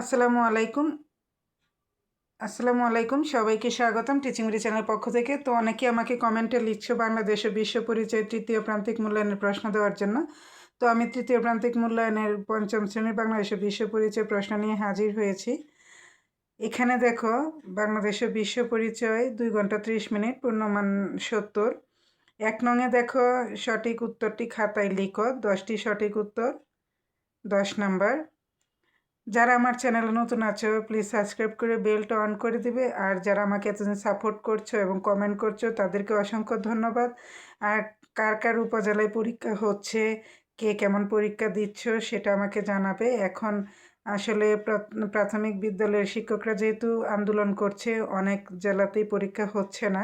আসসালামু আলাইকুম। আসসালামু আলাইকুম, সবাইকে স্বাগতম টিচিং রি চ্যানেল পক্ষ থেকে। তো অনেকে আমাকে কমেন্টে লিখছো বাংলাদেশ ও বিশ্ব পরিচয় তৃতীয় প্রান্তিক মূল্যায়নের প্রশ্ন দেওয়ার জন্য। তো আমি তৃতীয় প্রান্তিক মূল্যায়নের পঞ্চম শ্রেণির বাংলাদেশ ও বিশ্ব পরিচয় প্রশ্ন নিয়ে হাজির হয়েছি। এখানে দেখো, বাংলাদেশ ও বিশ্ব পরিচয় দুই ঘণ্টা ত্রিশ মিনিট, পূর্ণমান সত্তর। এক নঙে দেখো, সঠিক উত্তরটি খাতায় লিখো, দশটি সঠিক উত্তর, দশ নাম্বার। যারা আমার চ্যানেলে নতুন আছো প্লিজ সাবস্ক্রাইব করে বেলটা অন করে দিবে। আর যারা আমাকে এতদিন সাপোর্ট করছ এবং কমেন্ট করছ, তাদেরকে অসংখ্য ধন্যবাদ। আর কার কার উপজেলায় পরীক্ষা হচ্ছে, কে কেমন পরীক্ষা দিচ্ছ, সেটা আমাকে জানাবে। এখন আসলে প্রাথমিক বিদ্যালয়ের শিক্ষকরা যেহেতু আন্দোলন করছে, অনেক জেলাতেই পরীক্ষা হচ্ছে না।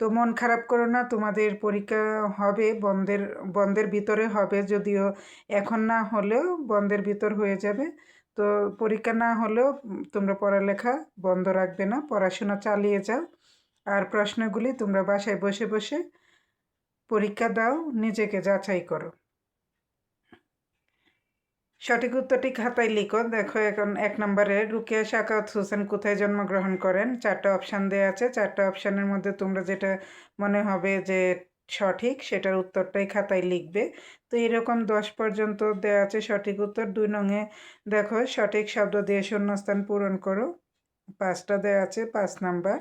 তো মন খারাপ করো না, তোমাদের পরীক্ষা হবে, বন্ধের বন্ধের ভিতরে হবে, যদিও এখন না হলেও বন্ধের ভিতর হয়ে যাবে। তো পরীক্ষা না হলেও তোমরা পড়ালেখা বন্ধ রাখবে না, পড়াশোনা চালিয়ে যাও। আর প্রশ্নগুলি তোমরা বাসায় বসে বসে পরীক্ষা দাও, নিজেকে যাচাই করো। সঠিক উত্তরটি খাতায় লিখো। দেখো, এখন এক নম্বরে, রুকিয়া শাকাত হোসেন কোথায় জন্মগ্রহণ করেন? চারটা অপশান দেওয়া আছে। চারটা অপশানের মধ্যে তোমরা যেটা মনে হবে যে সঠিক, সেটার উত্তরটাই খাতায় লিখবে। তো এরকম দশ পর্যন্ত দেওয়া আছে সঠিক উত্তর। দুই নঙে দেখো সঠিক শব্দ দিয়ে শূন্যস্থান পূরণ করো। পাঁচটা দেওয়া আছে, পাঁচ নাম্বার।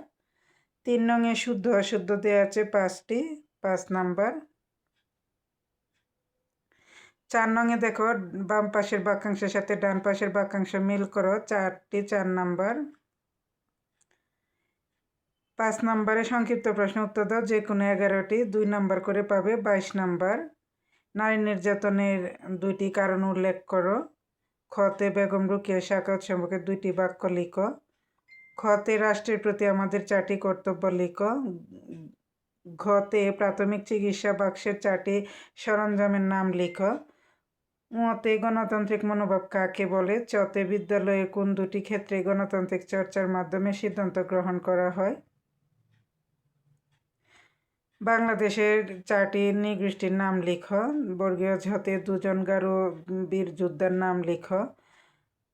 তিন নঙে শুদ্ধ অশুদ্ধ দেওয়া আছে, পাঁচটি, পাঁচ নাম্বার। চার নঙে দেখো বাম পাশের বাক্যাংশের সাথে ডান পাশের বাক্যাংশ মিল করো, চারটি, চার নাম্বার। পাঁচ নম্বরে সংক্ষিপ্ত প্রশ্ন উত্তর দাও, যে কোনো এগারোটি দুই নম্বর করে পাবে, বাইশ নম্বর। নারী নির্যাতনের দুইটি কারণ উল্লেখ করো। খতে বেগম রুকিয়া শাকাত সম্পর্কে দুইটি বাক্য লিখো। খতে রাষ্ট্রের প্রতি আমাদের চারটি কর্তব্য লিখো। ঘতে প্রাথমিক চিকিৎসা বাক্সের চারটি সরঞ্জামের নাম লিখো। মতে গণতান্ত্রিক মনোভাব কাকে বলে? চতে বিদ্যালয়ে কোন দুটি ক্ষেত্রে গণতান্ত্রিক চর্চার মাধ্যমে সিদ্ধান্ত গ্রহণ করা হয়? বাংলাদেশের চারটি নৃগোষ্ঠীর নাম লিখ। বর্গীয় ঝতে দুজন গারো বীর যোদ্ধার নাম লিখ।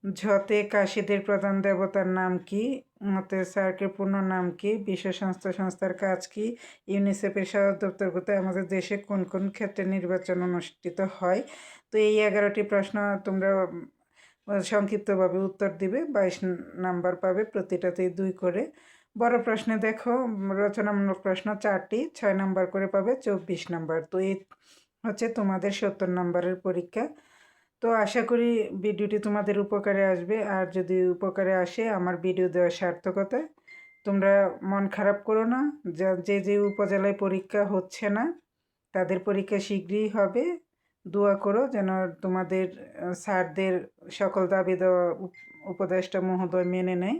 ঝতে কাশীদের প্রধান দেবতার নাম কি? মতে সার্কের পূর্ণ নাম কি? বিশ্ব স্বাস্থ্য সংস্থার কাজ কি? ইউনিসেফের সদর দপ্তর কোথায়? আমাদের দেশে কোন কোন ক্ষেত্রে নির্বাচন অনুষ্ঠিত হয়? তো এই এগারোটি প্রশ্ন তোমরা সংক্ষিপ্তভাবে উত্তর দিবে। বাইশ নাম্বার পাবে প্রতিটাতেই দুই করে। বড় প্রশ্নে দেখো রচনামূলক প্রশ্ন চারটি, ছয় নাম্বার করে পাবে চব্বিশ নাম্বার। তো এই হচ্ছে তোমাদের সত্তর নম্বরের পরীক্ষা। তো আশা করি ভিডিওটি তোমাদের উপকারে আসবে। আর যদি উপকারে আসে, আমার ভিডিও দেওয়ার সার্থকতা, তোমরা মন খারাপ করো না। যে যে উপজেলায় পরীক্ষা হচ্ছে না, তাদের পরীক্ষা শীঘ্রই হবে। দোয়া করো যেন তোমাদের স্যারদের সকল দাবি দেওয়া উপদেষ্টা মহোদয় মেনে নেয়।